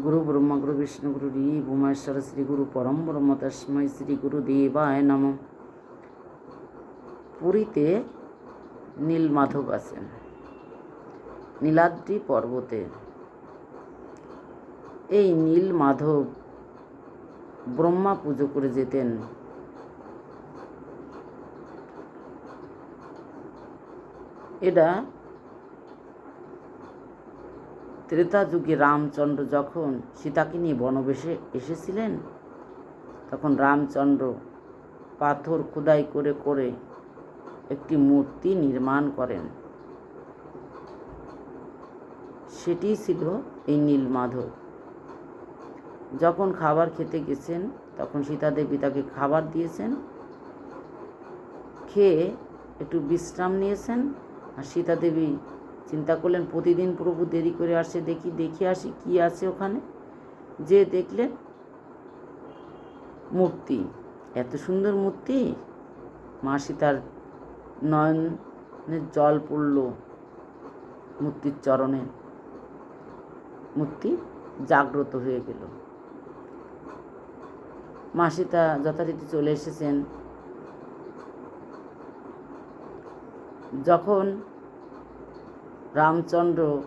গুরু ব্রহ্মা গুরু বিষ্ণু গুরু রি ভূমেশ্বর শ্রী গুরু পরম ব্রহ্ম তস্মৈ শ্রী গুরু দেবায় নম পুরীতে নীলমাধব আছেন নীলাদ্রি পর্বতে এই নীলমাধব ব্রহ্মা পুজো করে যেতেন। এটা ত্রেতা যুগে রামচন্দ্র যখন সীতাকে নিয়ে বনবেশে এসেছিলেন, তখন রামচন্দ্র পাথর খোদাই করে করে একটি মূর্তি নির্মাণ করেন। সেটি ছিল এই নীলমাধব। যখন খাবার খেতে গেছেন, তখন সীতা দেবী তাকে খাবার দিয়েছেন, খেয়ে একটু বিশ্রাম নিয়েছেন, আর সীতা দেবী চিন্তা করলেন, প্রতিদিন প্রভু দেরি করে আসে, দেখি, দেখে আসি কি আছে ওখানে। যে দেখলেন মূর্তি। এত সুন্দর মূর্তি। মা সীতার নয়নের জল পড়ল মূর্তির চরণে। মূর্তি জাগ্রত হয়ে গেল। মা সীতা যথারীতি চলে এসেছেন। যখন রামচন্দ্র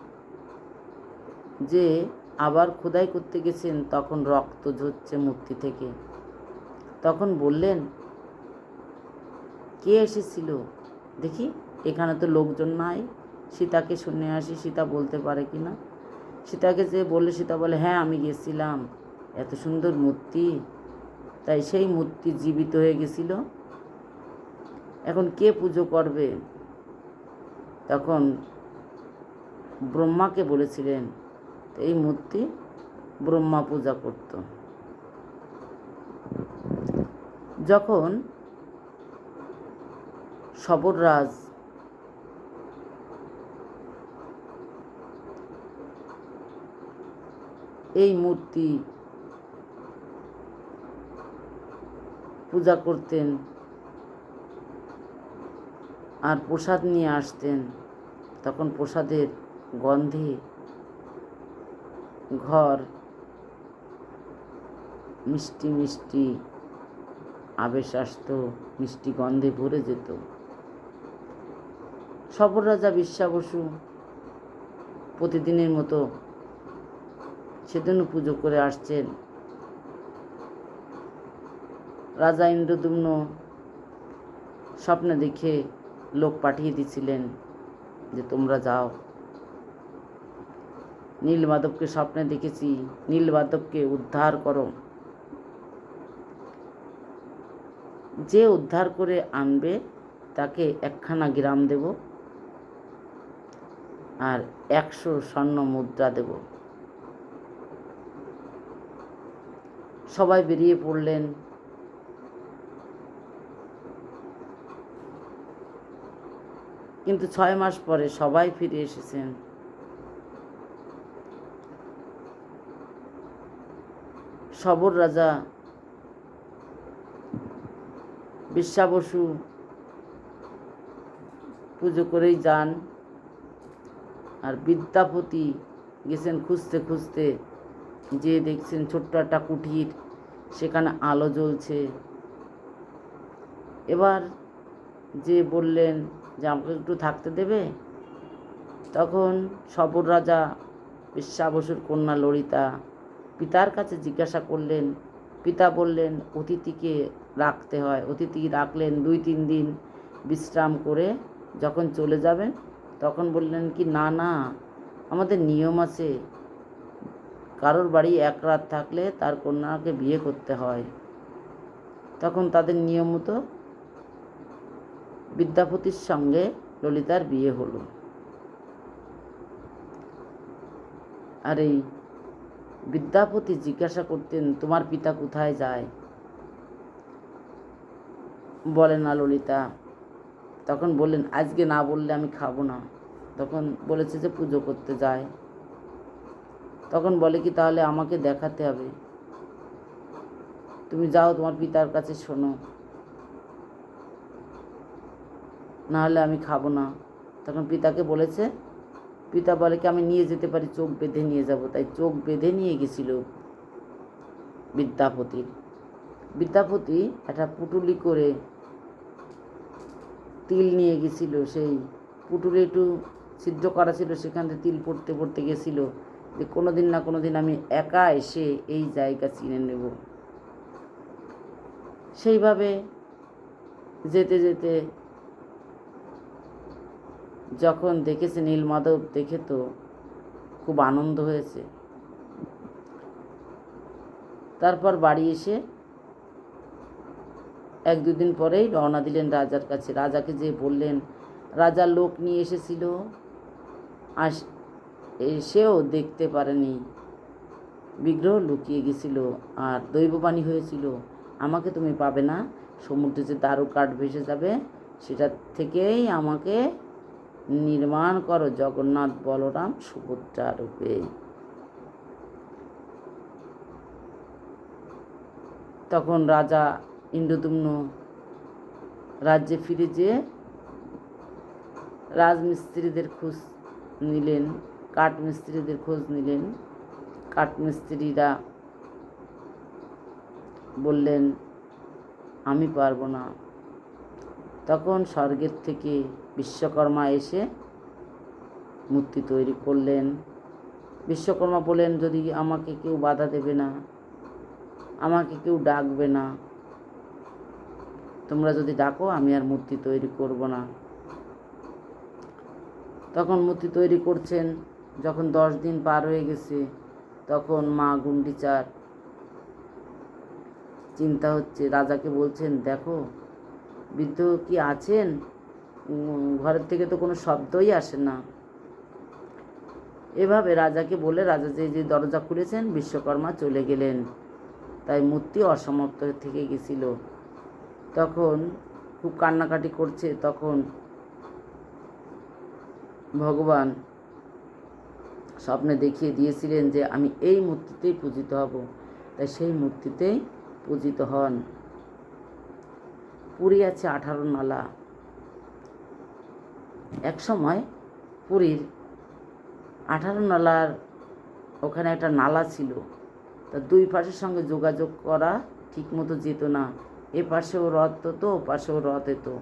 যে আবার খোদাই করতে গেছেন, তখন রক্ত ঝরছে মূর্তি থেকে। তখন বললেন, কে এসেছিল? দেখি, এখানে তো লোকজন নাই। সীতাকে শুনে আসি, সীতা বলতে পারে কি না? সীতাকে যে বললে, সীতা বলে হ্যাঁ আমি গেছিলাম। এত সুন্দর মূর্তি। তাই সেই মূর্তি জীবিত হয়ে গেছিল। এখন কে পুজো করবে? তখন ব্রহ্মাকে বলেছিলেন, এই মূর্তি ব্রহ্মা পূজা করত। যখন সবররাজ এই মূর্তি পূজা করতেন আর প্রসাদ নিয়ে আসতেন, তখন প্রসাদের গন্ধে ঘর মিষ্টি মিষ্টি আবেশ আসতো, মিষ্টি গন্ধে ভরে যেত। সবর রাজা বিশ্বা বসু প্রতিদিনের মতো সেদিনও পুজো করে আসছেন। রাজা ইন্দ্রদুম্ন স্বপ্নে দেখে লোক পাঠিয়ে দিছিলেন যে তোমরা যাও। নীলমাধবকে স্বপ্নে দেখেছি। নীলমাধবকে উদ্ধার করো। যে উদ্ধার করে আনবে, তাকে একখানা গ্রাম দেব আর একশো স্বর্ণ মুদ্রা দেব। সবাই বেরিয়ে পড়লেন। কিন্তু ছয় মাস পরে সবাই ফিরে এসেছেন। সবর রাজা বিশ্বা বসু পুজো করেই যান। আর বিদ্যাপতি গেছেন খুঁজতে খুঁজতে, যে দেখছেন ছোট্ট একটা কুঠির সেখানে আলো জ্বলছে। এবার যে বললেন যে, আমাকে একটু থাকতে দেবে? তখন সবর রাজা বিশ্বা বসুর কন্যা ললিতা পিতার কাছে জিজ্ঞাসা করলেন, পিতা বললেন, অতিথিকে রাখতে হয়। অতিথি রাখলেন দুই তিন দিন বিশ্রাম করে যখন চলে যাবেন, তখন বললেন কি, না না, আমাদের নিয়ম আছে। কারোর বাড়ি এক রাত থাকলে তার কন্যাকে বিয়ে করতে হয়। তখন তাদের নিয়ম মতো বিদ্যাপতির সঙ্গে ললিতার বিয়ে হলো। আর এই বিদ্যাপতি জিজ্ঞাসা করতেন, তোমার পিতা কোথায় যায়? বলে না ললিতা। তখন বললেন, আজকে না বললে আমি খাব না। তখন বলেছে যে, পুজো করতে যায়। তখন বলে কি, তাহলে আমাকে দেখাতে হবে। তুমি যাও, তোমার পিতার কাছে শোনো। নাহলে আমি খাব না। তখন পিতাকে বলেছে পিতা বলে কি, আমি নিয়ে যেতে পারি, চোখ বেঁধে নিয়ে যাব। তাই চোখ বেঁধে নিয়ে গেছিল বিদ্যাপতির বিদ্যাপতি একটা পুটুলি করে তিল নিয়ে গেছিল। সেই পুটুলি একটু ছিদ্র করা ছিল, সেখান থেকে তিল পড়তে পড়তে গেছিল। যে কোনো দিন না কোনো দিন আমি একা এসে এই জায়গা চিনে নেব। সেইভাবে যেতে যেতে যখন দেখেছে নীলমাধব, দেখে তো খুব আনন্দ হয়েছে। তারপর বাড়ি এসে এক দুদিন পরেই রওনা দিলেন রাজার কাছে। রাজাকে যে বললেন, রাজা লোক নিয়ে এসেছিল আস এসেও দেখতে পারেনি। বিগ্রহ লুকিয়ে গেছিল আর দৈববাণী হয়েছিল। আমাকে তুমি পাবে না। সমুদ্রে যে দারু কাঠ ভেসে যাবে, সেটা থেকেই আমাকে নির্মাণ করো জগন্নাথ বলরাম সুভদ্রা রূপে তখন রাজা ইন্দ্রদুম্ন রাজ্যে ফিরে যেয়ে রাজমিস্ত্রিদের খোঁজ নিলেন, কাঠমিস্ত্রিদের খোঁজ নিলেন। কাঠমিস্ত্রিরা বললেন, আমি পারব না। তখন স্বর্গের থেকে বিশ্বকর্মা এসে মূর্তি তৈরি করলেন। বিশ্বকর্মা বললেন, যদি আমাকে কেউ বাধা দেবে না, আমাকে কেউ ডাকবে না, তোমরা যদি ডাকো, আমি আর মূর্তি তৈরি করব না। তখন মূর্তি তৈরি করছেন। যখন দশ দিন পার হয়ে গেছে, তখন মা গুন্ডিচার চিন্তা হচ্ছে, রাজাকে বলছেন, দেখো বৃদ্ধ কি আছেন? ঘরের থেকে তো কোনো শব্দই আসে না। এভাবে রাজাকে বলে রাজা যে যে দরজা খুলেছেন, বিশ্বকর্মা চলে গেলেন। তাই মূর্তি অসমাপ্ত থেকে গেছিল। তখন খুব কান্নাকাটি করছে, তখন ভগবান স্বপ্নে দেখিয়ে দিয়েছিলেন যে, আমি এই মূর্তিতেই পূজিত হব। তাই সেই মূর্তিতেই পূজিত হন। পুরী আছে আঠারো নালা। এক সময় পুরীর আঠারো নালার ওখানে একটা নালা ছিল। তা দুই পাশের সঙ্গে যোগাযোগ করা ঠিকমতো যেত না। এ পাশেও রথ তো ও পাশেও রথ এতো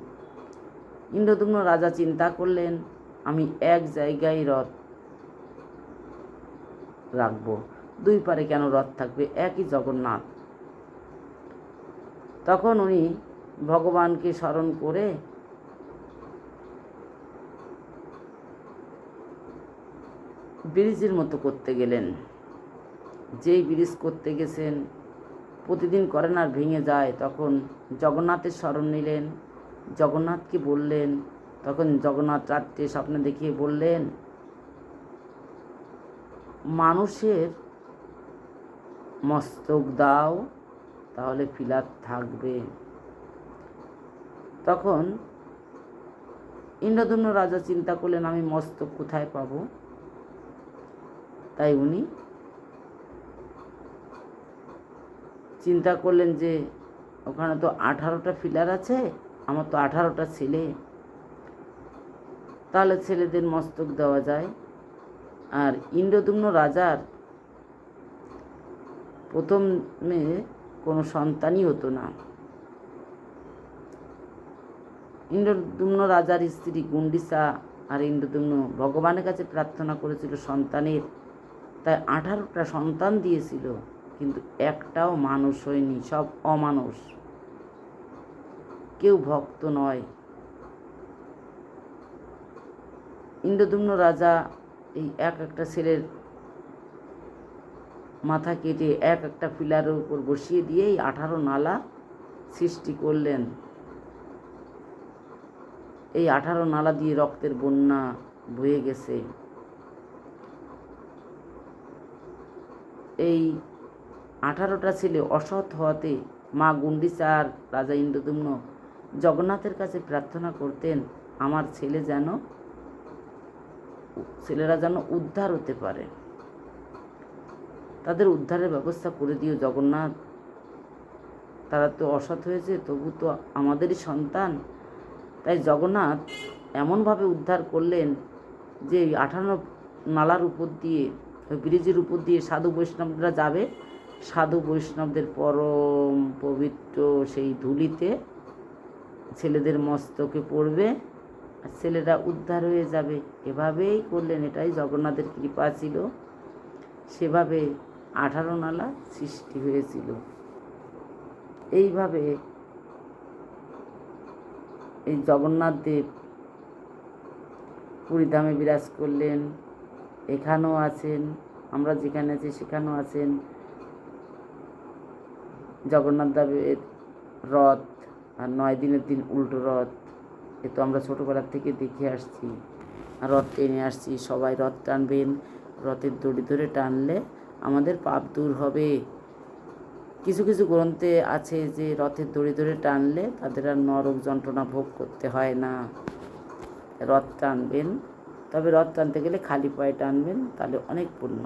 ইন্দ্রদুম্ন রাজা চিন্তা করলেন, আমি এক জায়গায় রথ রাখব। দুই পারে কেন রথ থাকবে? একই জগন্নাথ। তখন উনি ভগবানকে স্মরণ করে ব্রিজের মতো করতে গেলেন। যেই ব্রিজ করতে গেছেন, প্রতিদিন করেন আর ভেঙে যায়, তখন জগন্নাথের স্মরণ নিলেন। জগন্নাথকে বললেন, তখন জগন্নাথ রাত্রে স্বপ্নে দেখিয়ে বললেন, মানুষের মস্তক দাও, তাহলে ফিলার থাকবে। তখন ইন্দ্রধন্য রাজা চিন্তা করলেন, আমি মস্তক কোথায় পাবো? তাই উনি চিন্তা করলেন যে, ওখানে তো আঠারোটা ফিলার আছে, আমার তো আঠারোটা ছেলে। তাহলে ছেলেদের মস্তক দেওয়া যায়। আর ইন্দ্রদুম্ন রাজার প্রথমে কোনো সন্তানই হতো না। ইন্দ্রদুম্ন রাজার স্ত্রী গুন্ডিসা আর ইন্দ্রদুম্ন ভগবানের কাছে প্রার্থনা করেছিল সন্তানের। তাই আঠারোটা সন্তান দিয়েছিল, কিন্তু একটাও মানুষ হয়নি, সব অমানুষ। কেউ ভক্ত নয়। ইন্দ্রদুম্ন রাজা এই এক একটা ছেলের মাথা কেটে এক একটা পিলারের উপর বসিয়ে দিয়ে এই আঠারো নালা সৃষ্টি করলেন। এই আঠারো নালা দিয়ে রক্তের বন্যা বয়ে গেছে। এই আঠারোটা ছেলে অসৎ হওয়াতে মা গুন্ডিচার, রাজা ইন্দ্রদুম্ন জগন্নাথের কাছে প্রার্থনা করতেন, আমার ছেলে যেন ছেলেরা যেন উদ্ধার হতে পারে। তাদের উদ্ধারের ব্যবস্থা করে দিও জগন্নাথ। তারা তো অসৎ হয়েছে, তবু তো আমাদেরই সন্তান। তাই জগন্নাথ এমনভাবে উদ্ধার করলেন যে আঠারো নালার উপর দিয়ে ব্রিজের উপর দিয়ে সাধু বৈষ্ণবরা যাবে। সাধু বৈষ্ণবদের পরম পবিত্র সেই ধুলিতে ছেলেদের মস্তকে পড়বে আর ছেলেরা উদ্ধার হয়ে যাবে। এভাবেই করলেন, এটাই জগন্নাথের কৃপা ছিল। সেভাবে আঠারো নালা সৃষ্টি হয়েছিল। এইভাবে এই জগন্নাথ দেব পুরীধামে বিরাজ করলেন, এখানেও আছেন, আমরা যেখানে আছি সেখানেও আছেন। জগন্নাথ দেবের রথ আর নয় দিনের দিন উল্টো রথ, এ তো আমরা ছোটোবেলার থেকে দেখে আসছি। রথ টেনে আসছি, সবাই রথ টানবেন, রথের দড়ি ধরে টানলে আমাদের পাপ দূর হবে। কিছু কিছু গ্রন্থে আছে যে রথের দড়ি ধরে টানলে তাদের আর নরক যন্ত্রণা ভোগ করতে হয় না। রথ টানবেন, তবে রথ টানতে গেলে খালি পায়ে টানবেন, তাহলে অনেক পুণ্য।